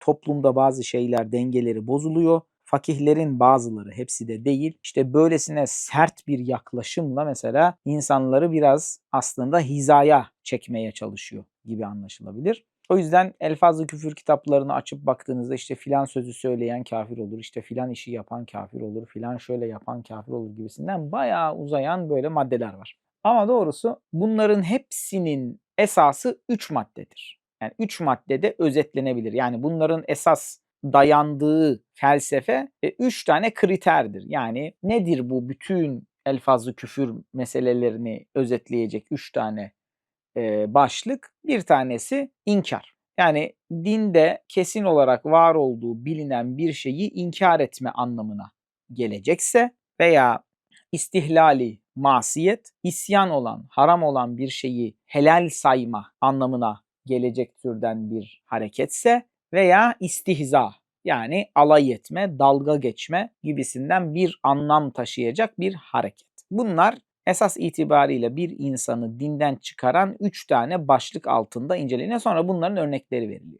toplumda bazı şeyler dengeleri bozuluyor. Fakihlerin bazıları hepsi de değil. İşte böylesine sert bir yaklaşımla mesela insanları biraz aslında hizaya çekmeye çalışıyor gibi anlaşılabilir. O yüzden elfazlı küfür kitaplarını açıp baktığınızda işte filan sözü söyleyen kafir olur, işte filan işi yapan kafir olur, filan şöyle yapan kafir olur gibisinden bayağı uzayan böyle maddeler var. Ama doğrusu bunların hepsinin esası 3 maddedir. Yani 3 maddede özetlenebilir. Yani bunların esas dayandığı felsefe 3 tane kriterdir. Yani nedir bu bütün elfazlı küfür meselelerini özetleyecek 3 tane e, başlık? Bir tanesi inkar. Yani dinde kesin olarak var olduğu bilinen bir şeyi inkar etme anlamına gelecekse veya istihlali masiyet, isyan olan, haram olan bir şeyi helal sayma anlamına gelecek türden bir hareketse veya istihza yani alay etme, dalga geçme gibisinden bir anlam taşıyacak bir hareket. Bunlar esas itibariyle bir insanı dinden çıkaran üç tane başlık altında inceleniyor. Sonra bunların örnekleri veriliyor.